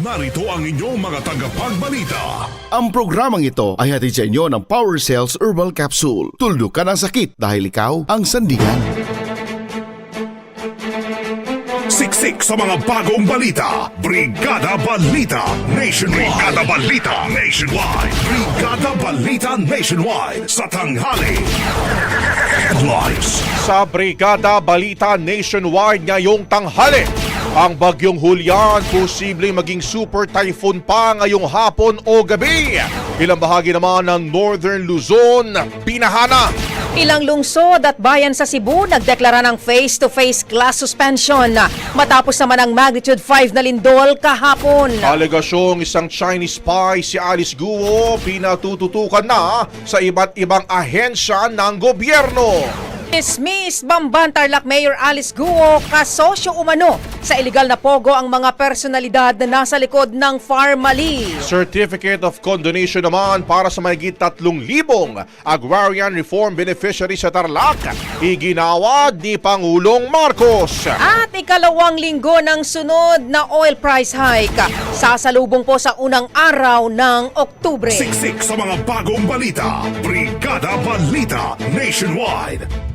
narito ang inyong mga tagapagbalita. Ang programang ito ay hatid sa inyo ng Power Cells Herbal Capsule. Tuldok ka ng sakit dahil ikaw ang sandigan. Siksik sa mga bagong balita. Brigada Balita Nationwide. Brigada Balita Nationwide. Brigada Balita Nationwide sa tanghali. Headlines. Sa Brigada Balita Nationwide ngayong tanghali. Ang bagyong Hulyan posibleng maging super typhoon pa ngayong hapon o gabi. Ilang bahagi naman ng Northern Luzon, pinahana. Ilang lungsod at bayan sa Cebu nagdeklara ng face-to-face class suspension matapos naman ang magnitude 5 na lindol kahapon. Alegasyong isang Chinese spy si Alice Guo pinatututukan na sa iba't ibang ahensya ng gobyerno. Dismiss Bamban Tarlac Mayor Alice Guo kasosyo umano sa iligal na pogo ang mga personalidad na nasa likod ng Farmally. Certificate of Condonation naman para sa mahigit 3,000 agrarian reform beneficiaries sa Tarlac, iginawad ni Pangulong Marcos. At ikalawang linggo ng sunod na oil price hike sasalubong po sa unang araw ng Oktubre. Siksik sa mga bagong balita. Brigada Balita Nationwide.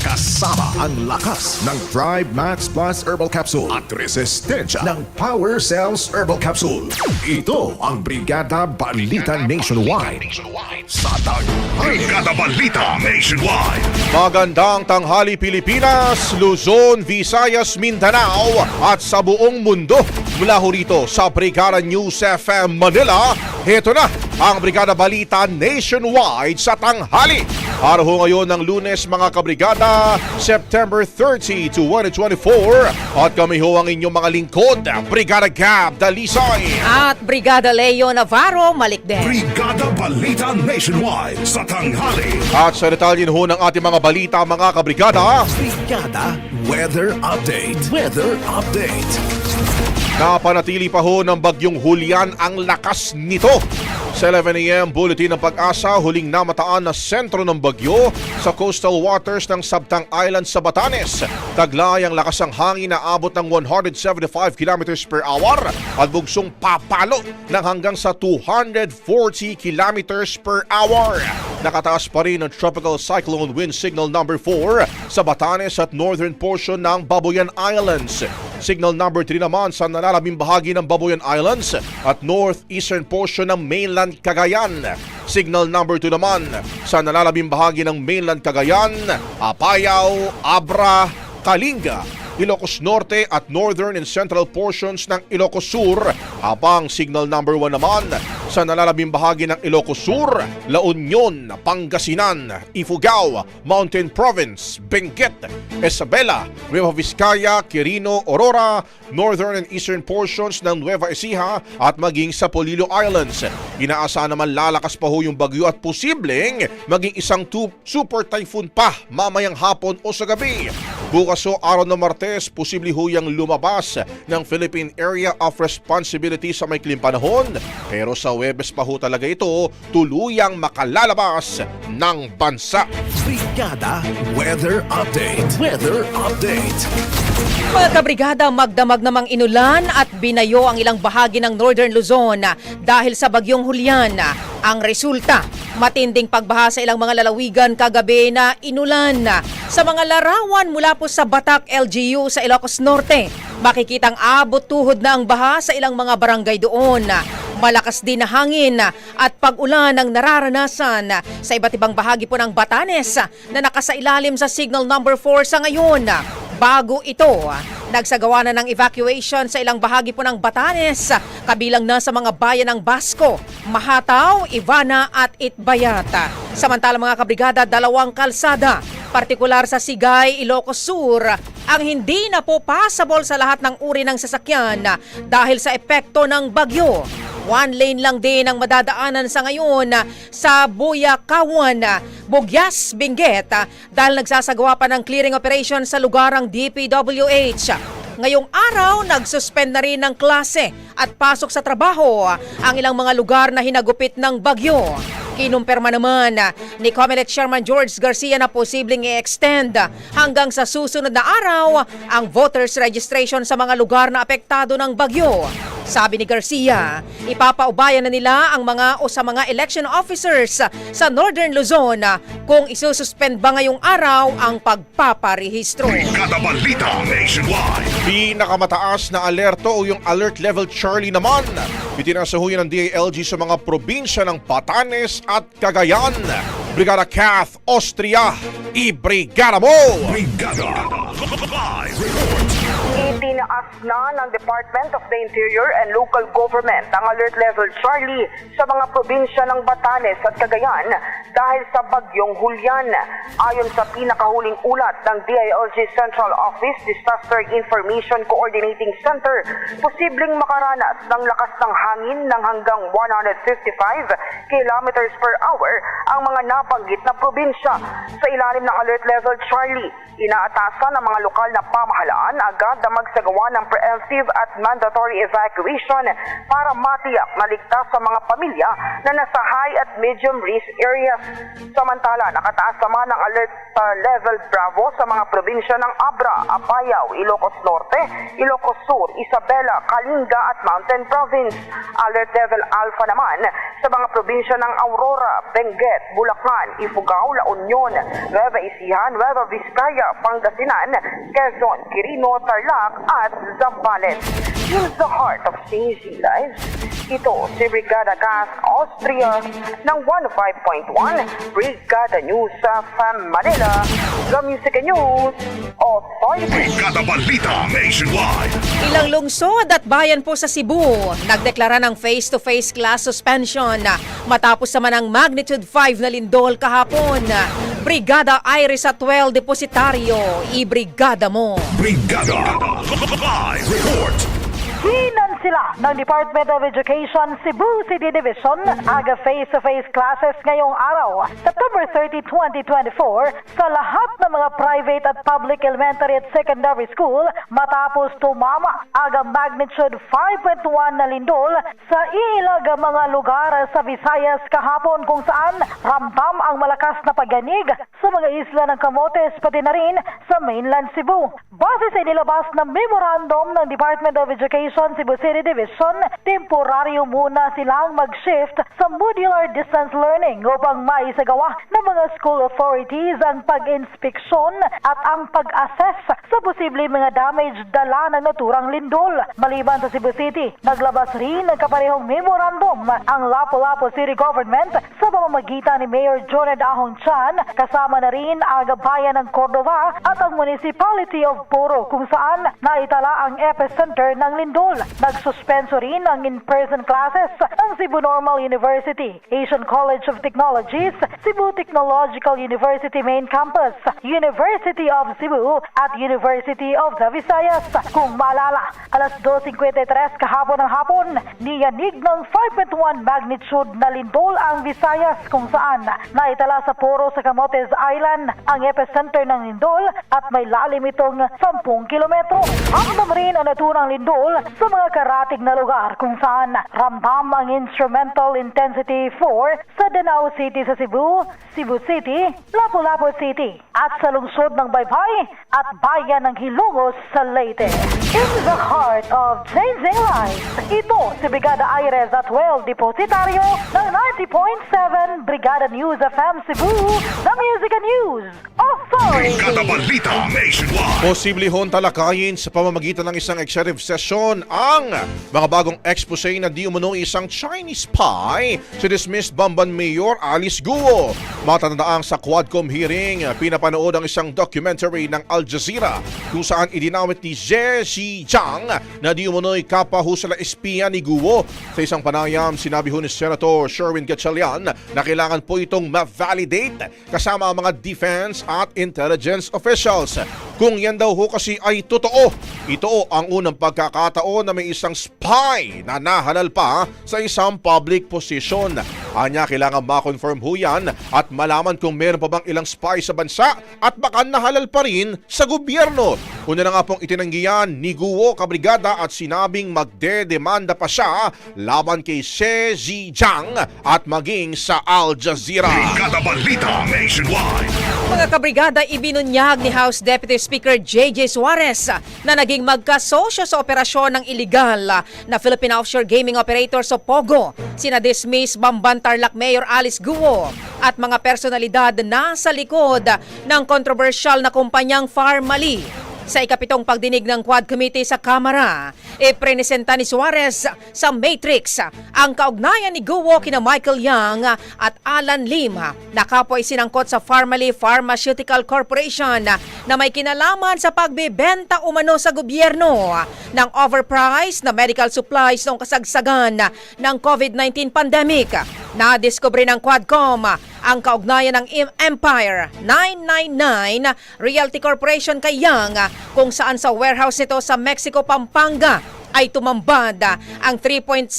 Kasama ang lakas ng Thrive Max Plus Herbal Capsule at resistensya ng Power Cells Herbal Capsule. Ito ang Brigada Balita Nationwide. Sa tanghali. Brigada Balita Nationwide. Magandang tanghali Pilipinas, Luzon, Visayas, Mindanao at sa buong mundo. Mula ho rito sa Brigada News FM Manila, heto na ang Brigada Balita Nationwide sa tanghali. Araw ho ngayon ng lunes mga kabrigada, September 30 to 2024 at kami ho ang inyong mga lingkod, Brigada Gab Dalisay. At Brigada Leo Navarro Malikden. Brigada Balita Nationwide sa tanghali. At sa detalye ho ng ating mga balita mga kabrigada, Brigada Weather Update. Weather Update. Napanatili pa ho ng bagyong Julian ang lakas nito. Sa 11 a.m. bulletin ng pag-asa, huling namataan na sentro ng bagyo sa coastal waters ng Sabtang Island sa Batanes. Taglay ang lakas ng hangin na abot ng 175 km per hour at bugsong papalo ng hanggang sa 240 km per hour. Nakataas pa rin ang tropical cyclone wind signal number 4 sa Batanes at northern portion ng Babuyan Islands. Signal number 3 naman sa nalalabing bahagi ng Babuyan Islands at northeastern portion ng mainland Cagayan. Signal number 2 naman sa nalalabing bahagi ng mainland Cagayan, Apayao, Abra, Kalinga, Ilocos Norte at northern and central portions ng Ilocos Sur habang signal number 1 naman sa nalalabing bahagi ng Ilocos Sur, La Union, Pangasinan, Ifugao, Mountain Province, Benguet, Isabela, Nueva Vizcaya, Quirino, Aurora, northern and eastern portions ng Nueva Ecija at maging sa Polillo Islands. Inaasahan naman lalakas pa ho yung bagyo at posibleng maging isang super typhoon pa mamayang hapon o sa gabi. Bukas ho araw ng Martes, posible ho yung lumabas ng Philippine Area of Responsibility sa maikling panahon. Pero sa Webes pa ho talaga ito tuluyang makalalabas ng bansa. Brigada Weather Update. Weather Update. Mga kabrigada, magdamag namang inulan at binayo ang ilang bahagi ng Northern Luzon dahil sa bagyong Julian. Ang resulta, matinding pagbaha sa ilang mga lalawigan kagabi na inulan. Sa mga larawan mula po sa Batak LGU sa Ilocos Norte, makikitang abot tuhod na ang baha sa ilang mga barangay doon. Malakas din na hangin at pag-ulan ang nararanasan sa iba't ibang bahagi po ng Batanes na nakasailalim sa signal number 4 sa ngayon. Bago ito, nagsagawa na ng evacuation sa ilang bahagi po ng Batanes, kabilang na sa mga bayan ng Basco, Mahataw, Ivana at Itbayat. Samantala mga kabrigada, dalawang kalsada, partikular sa Sigay, Ilocos Sur, ang hindi na po passable sa lahat ng uri ng sasakyan dahil sa epekto ng bagyo. One lane lang din ang madadaanan sa ngayon sa Buyakawan, Bugyas, Benguet dahil nagsasagawa pa ng clearing operation sa lugarang DPWH. Ngayong araw, nagsuspend na rin ng klase at pasok sa trabaho ang ilang mga lugar na hinagupit ng bagyo. Kinumpirma naman ni Comelec Chairman George Garcia na posibleng i-extend hanggang sa susunod na araw ang voters registration sa mga lugar na apektado ng bagyo. Sabi ni Garcia, ipapaubayan na nila ang mga o sa mga election officers sa Northern Luzon kung isususpend ba ngayong araw ang pagpaparehistro. Brigada Balita Nationwide. Pinakamataas na alerto o yung alert level Charlie naman. Itinasahuyan ng DILG sa mga probinsya ng Batanes at Cagayan. Brigada Kath, Austria, i-brigada mo! Brigada. Live report. Itinaas na ng Department of the Interior and Local Government ang alert level Charlie sa mga probinsya ng Batanes at Cagayan dahil sa bagyong Julian. Ayon sa pinakahuling ulat ng DILG Central Office Disaster Information Coordinating Center, posibleng makaranas ng lakas ng hangin ng hanggang 155 kilometers per hour ang mga nabanggit na probinsya. Sa ilalim ng alert level Charlie, inaatasan ng mga lokal na pamahalaan agad na magsagawa ng preemptive at mandatory evacuation para matiyak na ligtas sa mga pamilya na nasa high at medium risk areas. Samantala, nakataas naman ang alert uh, level Bravo sa mga probinsya ng Abra, Apayao, Ilocos Norte, Ilocos Sur, Isabela, Kalinga at Mountain Province. Alert level Alpha naman sa mga probinsya ng Aurora, Benguet, Bulacan, Ifugao, La Union, Nueva Ecija, Nueva Vizcaya, Pangasinan, Quezon, Quirino, Tarlac at Zambales. Use the heart of changing lives. Ito si Brigada Gas Austria ng 105.1 Brigada News sa FAM Manila. The Music and News Authority. Brigada Balita Nationwide. Ilang lungsod at bayan po sa Cebu nagdeklara ng face-to-face class suspension matapos naman ang magnitude 5 na lindol kahapon. Brigada Iris at 12 Depositario, i-brigada mo. Brigada. Live report. Hinansa sila ng Department of Education Cebu City Division aga face-to-face classes ngayong araw, September 30, 2024 sa lahat ng mga private at public elementary at secondary school matapos tumama aga magnitude 5.1 na lindol sa ilag mga lugar sa Visayas kahapon kung saan ramdam ang malakas na pagyanig sa mga isla ng Camotes pati na rin sa mainland Cebu. Base sa inilabas na memorandum ng Department of Education Cebu City Division, temporaryo muna silang mag-shift sa modular distance learning upang maisagawa ng mga school authorities ang pag-inspeksyon at ang pag-assess sa posible mga damage dala ng naturang lindol. Maliban sa Cebu City, naglabas rin ng kaparehong memorandum ang Lapu-Lapu City Government sa pamamagitan ni Mayor Joned Ahong Chan kasama na rin ang bayan ng Cordova at ang Municipality of Poro kung saan naitala ang epicenter ng lindol. Nagsuspenso rin ang in-person classes ng Cebu Normal University, Asian College of Technologies, Cebu Technological University Main Campus, University of Cebu at University of the Visayas. Kung maalala, alas 2.53 kahapon ng hapon, niyanig ng 5.1 magnitude na lindol ang Visayas kung saan naitala sa Poro sa Camotes Island ang epicenter ng lindol at may lalim itong 10 kilometro. Hamdam rin ang naturang lindol sa mga karatig na lugar kung saan ramdam ang instrumental intensity 4 sa Danao City sa Cebu, Cebu City, Lapu-Lapu City at sa lungsod ng Baybay at bayan ng Hilongos sa Leyte. In the heart of changing lives, ito si Brigada Aires at Well Depositaryo ng 90.7 Brigada News FM Cebu, the Music and News Authority. Brigada Balita Nationwide. Posible hon talakayin sa pamamagitan ng isang executive session ang mga bagong expose na di umano isang Chinese spy si dismissed Bamban Mayor Alice Guo. Matatandaan sa Quadcom hearing, pinapanood ang isang documentary ng Al Jazeera kung saan idinawit ni Zhe Xijiang na di umano'y kapahusala espiya ni Guo. Sa isang panayam, sinabi ho ni Senator Sherwin Gatchalian na kailangan po itong ma-validate kasama ang mga defense at intelligence officials. Kung yan daw ho kasi ay totoo, ito ang unang pagkakataon na may isang spy na nahalal pa sa isang public position. Anya kailangan ma-confirm ho yan at malaman kung meron pa bang ilang spy sa bansa at baka nahalal pa rin sa gobyerno. Una na nga pong itinanggihan ni Guo Kabrigada at sinabing magdedemanda pa siya laban kay She Zhejiang at maging sa Al Jazeera. Brigada Balita Nationwide. Mga kabrigada, ibinunyag ni House Deputy Speaker J.J. Suarez na naging magkasosyo sa operasyon ng iligal na Philippine Offshore Gaming Operator sa Pogo, sina dismiss Bamban Tarlac Mayor Alice Guo at mga personalidad na sa likod ng kontrobersyal na kumpanyang Farmally. Sa ikapitong pagdinig ng Quad Committee sa Kamara, iprenesenta ni Suarez sa Matrix ang kaugnayan ni Guo kina Michael Yang at Alan Lim na kapwa sinangkot sa Farmally Pharmaceutical Corporation na may kinalaman sa pagbebenta umano sa gobyerno ng overpriced na medical supplies noong kasagsagan ng COVID-19 pandemic. Nadiskubre ng Quadcom ang kaugnayan ng Empire 999 Realty Corporation kay Yang kung saan sa warehouse nito sa Mexico, Pampanga ay tumambad ang 3.6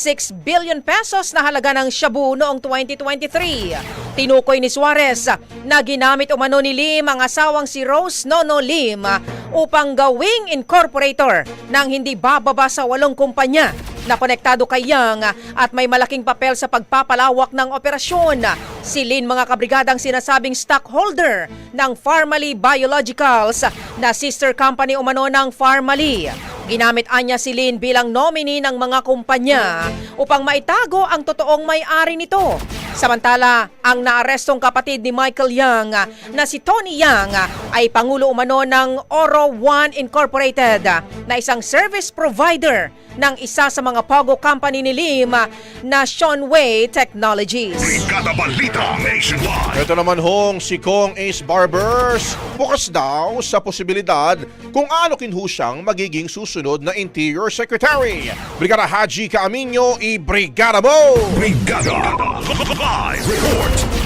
billion pesos na halaga ng shabu noong 2023. Tinukoy ni Suarez na ginamit umano ni Lim ang asawang si Rose Nono Lim upang gawing incorporator ng hindi bababa sa walong kumpanya na konektado kay Yang at may malaking papel sa pagpapalawak ng operasyon. Si Lin mga kabrigadang sinasabing stockholder ng Farmally Biologicals na sister company umano ng Farmally. Ginamit anya si Lin bilang nominee ng mga kumpanya upang maitago ang totoong may-ari nito. Samantala, ang naarestong kapatid ni Michael Yang na si Tony Yang ay pangulo umano ng Oro One Incorporated na isang service provider ng isa sa mga Pogo company ni Lim na Seanway Technologies. Brigada Balita Nationwide. Ito naman hong si Kong Ace Barbers bukas daw sa posibilidad kung ano kinho siyang magiging susunod na Interior Secretary. Brigada Haji Kaaminyo i Brigada Mo! Brigada Live Report.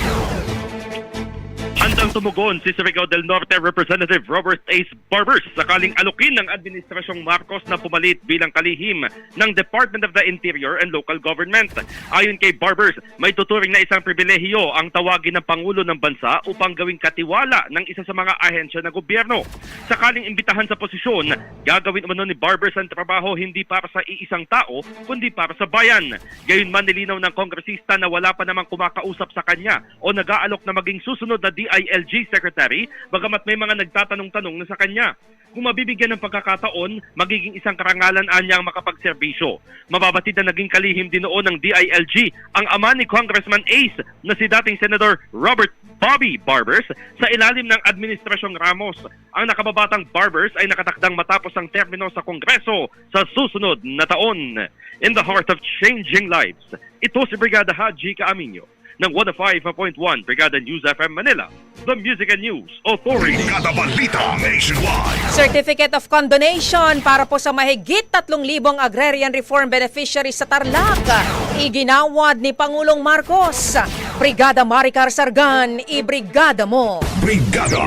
Handang tumugon si Surigao del Norte Representative Robert Ace Barbers sakaling alukin ng Administrasyong Marcos na pumalit bilang kalihim ng Department of the Interior and Local Government. Ayon kay Barbers, may tuturing na isang pribilehiyo ang tawagin ng Pangulo ng Bansa upang gawing katiwala ng isa sa mga ahensya ng gobyerno. Sakaling imbitahan sa posisyon, gagawin umano ni Barbers ang trabaho hindi para sa iisang tao, kundi para sa bayan. Gayunman nilinaw ng kongresista na wala pa namang kumakausap sa kanya o nag-aalok na maging susunod na DILG Secretary bagamat may mga nagtatanong-tanong na sa kanya. Kung mabibigyan ng pagkakataon, magiging isang karangalan anya ang makapagserbisyo. Mababatid na naging kalihim din noon ng DILG ang ama ni Congressman Ace na si dating Senator Robert Bobby Barbers sa ilalim ng Administrasyong Ramos. Ang nakababatang Barbers ay nakatakdang matapos ang termino sa Kongreso sa susunod na taon. In the heart of changing lives, ito si Brigada Haji Kaaminyo ng 105.1 Brigada News FM Manila, the Music and News Authority. Brigada Balita Nationwide. Certificate of Condonation para po sa mahigit 3,000 agrarian reform beneficiaries sa Tarlac. Iginawad ni Pangulong Marcos. Brigada Maricar Sargan, ibrigada mo. Brigada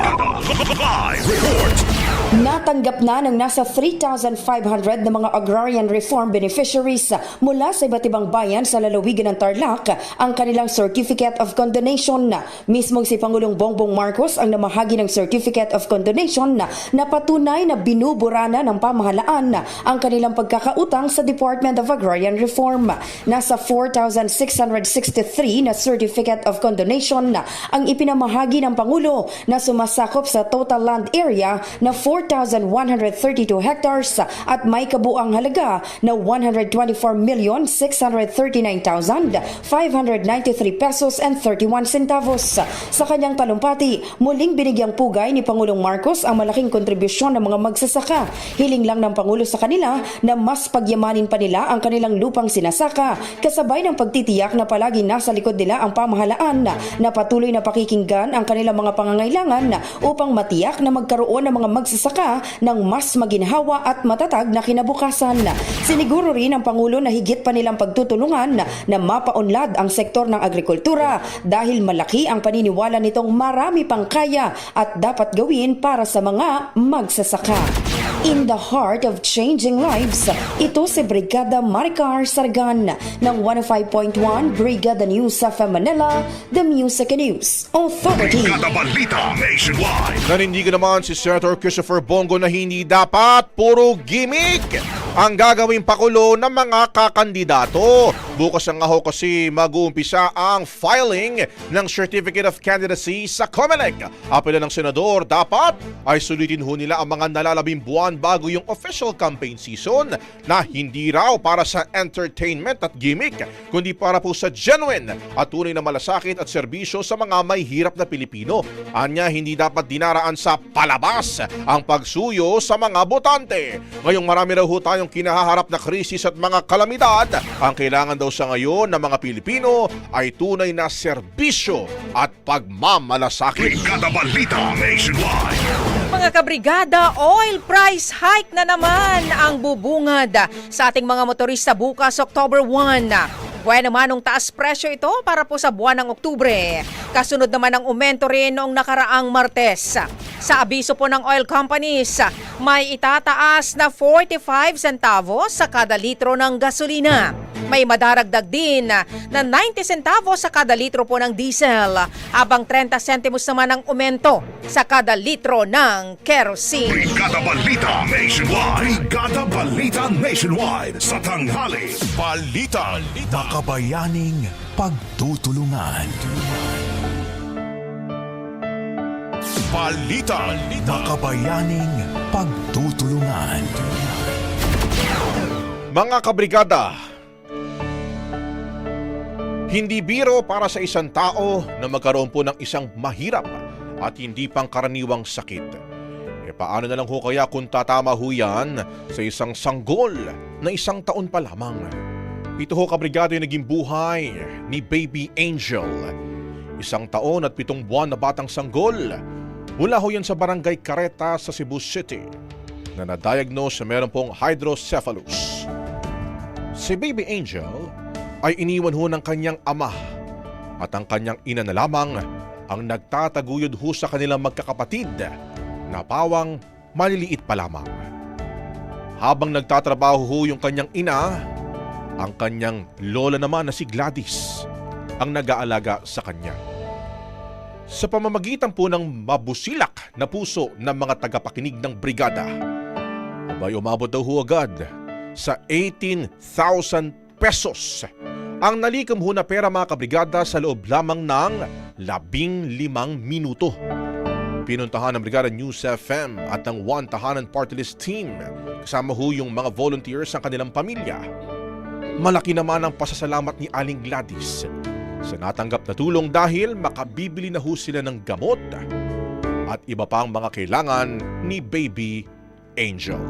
Live Report. Natanggap na ng nasa 3,500 na mga agrarian reform beneficiaries mula sa iba't ibang bayan sa lalawigan ng Tarlac ang kanilang Certificate of Condonation. Mismong si Pangulong Bongbong Marcos ang namahagi ng Certificate of Condonation na patunay na binubura na ng pamahalaan ang kanilang pagkakautang sa Department of Agrarian Reform. Nasa 4,663 na Certificate of Condonation ang ipinamahagi ng Pangulo na sumasakop sa total land area na 4,132 hectares at may kabuang halaga na 124,639,593 pesos and 31 centavos. Sa kanyang talumpati, muling binigyang pugay ni Pangulong Marcos ang malaking kontribusyon ng mga magsasaka. Hiling lang ng Pangulo sa kanila na mas pagyamanin pa nila ang kanilang lupang sinasaka kasabay ng pagtitiyak na palagi nasa likod nila ang pamahalaan na patuloy na pakikinggan ang kanilang mga pangangailangan upang matiyak na magkaroon ng mga magsasaka ng mas maginhawa at matatag na kinabukasan. Siniguro rin ng Pangulo na higit pa nilang pagtutulungan na mapaunlad ang sektor ng agrikultura dahil malaki ang paniniwala nitong marami pang kaya at dapat gawin para sa mga magsasaka. In the heart of changing lives, ito si Brigada Maricar Sargan ng 105.1 Brigada News sa Manila, The Music News Authority. Brigada Balita Nationwide. Nanindigan naman si Senator Christopher Bongo na hindi dapat puro gimmick ang gagawing pakulo ng mga kakandidato. Bukas ang aho kasi mag-uumpisa ang filing ng Certificate of Candidacy sa COMELEC. Apela ng senador, dapat ay sulitin ho nila ang mga nalalabing buwan bago yung official campaign season na hindi raw para sa entertainment at gimmick, kundi para po sa genuine at tunay na malasakit at serbisyo sa mga may hirap na Pilipino. Anya, hindi dapat dinaraan sa palabas ang pagsuyo sa mga botante. Ngayong marami raw ho tayong kinahaharap na krisis at mga kalamidad. Ang kailangan daw sa ngayon ng mga Pilipino ay tunay na serbisyo at pagmamalasakit. Brigada Balita Nationwide. Mga kabrigada, oil price hike na naman ang bubungad sa ating mga motorista bukas October 1. Buwan naman ng taas presyo ito para po sa buwan ng Oktubre. Kasunod naman ang umento rin noong nakaraang Martes. Sa abiso po ng oil companies, may itataas na 45 centavos sa kada litro ng gasolina. May madaragdag din na 90 centavos sa kada litro po ng diesel, habang 30 centimos naman ang umento sa kada litro ng kerosene. Brigada Balita Nationwide. Brigada Balita Nationwide. Sa tanghali. Balita. Makabayaning pagtutulungan. Balita. Makabayaning pagtutulungan. Mga kabrigada, hindi biro para sa isang tao na magkaroon po ng isang mahirap at hindi pangkaraniwang sakit. E paano na lang ho kaya kung tatama ho yan sa isang sanggol na isang taon pa lamang? Ito ho kabrigado yung naging buhay ni Baby Angel. Isang taon at pitong buwan na batang sanggol. Mula ho yan sa barangay Careta sa Cebu City na na-diagnose na meron pong hydrocephalus. Si Baby Angel ay iniwan ho ng kanyang ama at ang kanyang ina na lamang ang nagtataguyod ho sa kanilang magkakapatid na pawang maliliit pa lamang. Habang nagtatrabaho ho yung kanyang ina, ang kanyang lola naman na si Gladys ang nag-aalaga sa kanya. Sa pamamagitan po ng mabusilak na puso ng mga tagapakinig ng brigada, abay umabot daw ho agad sa 18,000 pesos ang nalikom ho na pera mga kabrigada sa loob lamang ng labing limang minuto. Pinuntahan ng Brigada News FM at ng One Tahanan Party List Team kasama ho yung mga volunteers ng kanilang pamilya. Malaki naman ang pasasalamat ni Aling Gladys sa natanggap na tulong dahil makabibili na ho sila ng gamot at iba pang mga kailangan ni Baby Angel.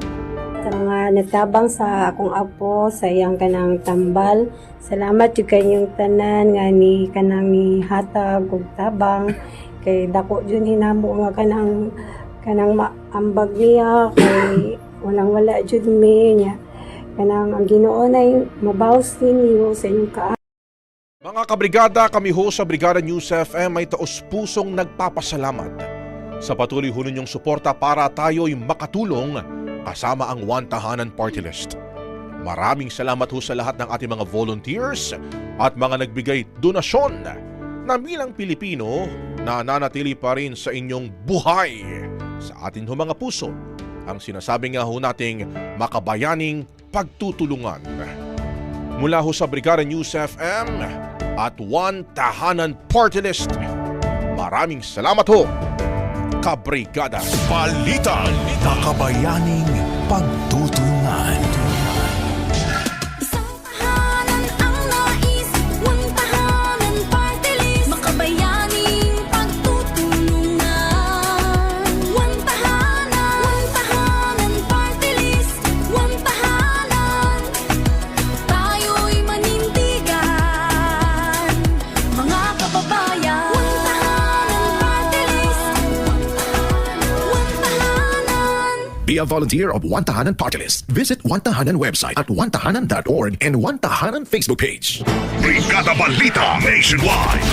sa mga natabang sa akong apo sa iyang kanang tambal. Salamat yung kanyang tanan nga ni kanang hatag ug tabang kay dako jud hinamo nga kanang kanang maambag niya kay walang wala jud niya kanang ang Ginoo nay mabaws ninyo sa inyong ka Mga kabrigada, kami ho sa Brigada News FM ay taos-pusong nagpapasalamat sa patuloy ho ninyong suporta para tayo'y makatulong kasama ang One Tahanan Party List. Maraming salamat ho sa lahat ng ating mga volunteers at mga nagbigay donasyon na bilang Pilipino na nanatili pa rin sa inyong buhay sa atin ho mga puso ang sinasabi nga ho nating makabayaning pagtutulungan. Mula ho sa Brigada News FM at One Tahanan Party List. Maraming salamat ho, Kabrigada. Balita. Makabayaning pagtutulungan. A volunteer of One Tahanan Party List. Visit One Tahanan website at onetahanan.org and One Tahanan Facebook page. Brigada Balita Nationwide.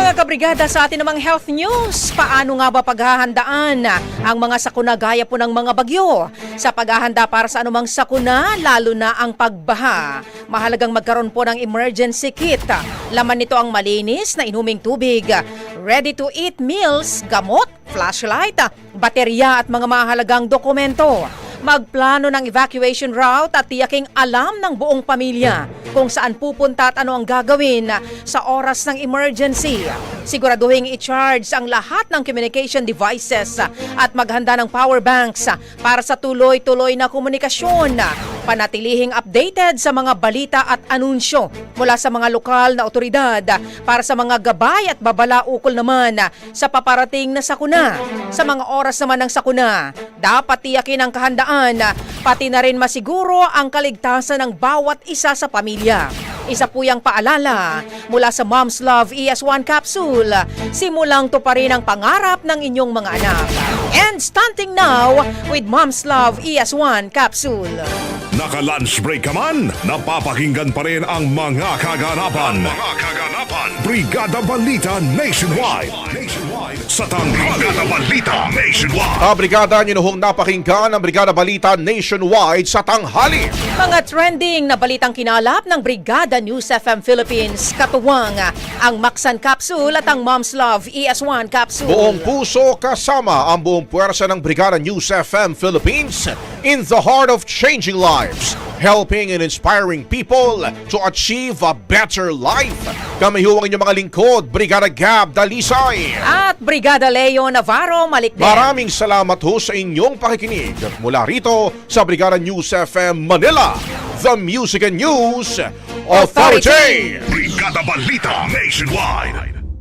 Mga kabrigada sa atin namang health news, paano nga ba paghahandaan ang mga sakuna gaya po ng mga bagyo? Sa paghahanda para sa anumang sakuna, lalo na ang pagbaha. Mahalagang magkaroon po ng emergency kit. Laman nito ang malinis na inuming tubig, ready-to-eat meals, gamot, flashlight, baterya at mga mahalagang dokumento. Magplano ng evacuation route at tiyaking alam ng buong pamilya kung saan pupunta at ano ang gagawin sa oras ng emergency. Siguraduhin i-charge ang lahat ng communication devices at maghanda ng power banks para sa tuloy-tuloy na komunikasyon. Panatilihing updated sa mga balita at anunsyo mula sa mga lokal na otoridad para sa mga gabay at babala ukol naman sa paparating na sakuna. Sa mga oras naman ng sakuna, dapat tiyakin ang kahandaan pati na rin masiguro ang kaligtasan ng bawat isa sa pamilya. Isa po yung paalala mula sa Mom's Love ES1 capsule. Simulang to pa rin ang pangarap ng inyong mga anak. And stunting now with Mom's Love ES1 capsule. Naka-lunch break ka man, napapakinggan pa rin ang mga kaganapan. Mga kaganapan. Brigada Balita Nationwide. Nationwide. Sa. Brigada Balita Nationwide. Kabrigada nyo na hong napakinggan ang Brigada Balita Nationwide sa tanghali. Mga trending na balitang kinalap ng Brigada News FM Philippines, katuwang ang Maxan Capsule at ang Mom's Love ES1 Capsule. Buong puso kasama ang buong puwersa ng Brigada News FM Philippines in the heart of changing lives, helping and inspiring people to achieve a better life. Kami ho ang inyong mga lingkod, Brigada Gab Dalisay. At Brigada Leo Navarro Malikden. Maraming salamat ho sa inyong pakikinig mula rito sa Brigada News FM Manila, the Music and News Authority. Brigada Balita Nationwide.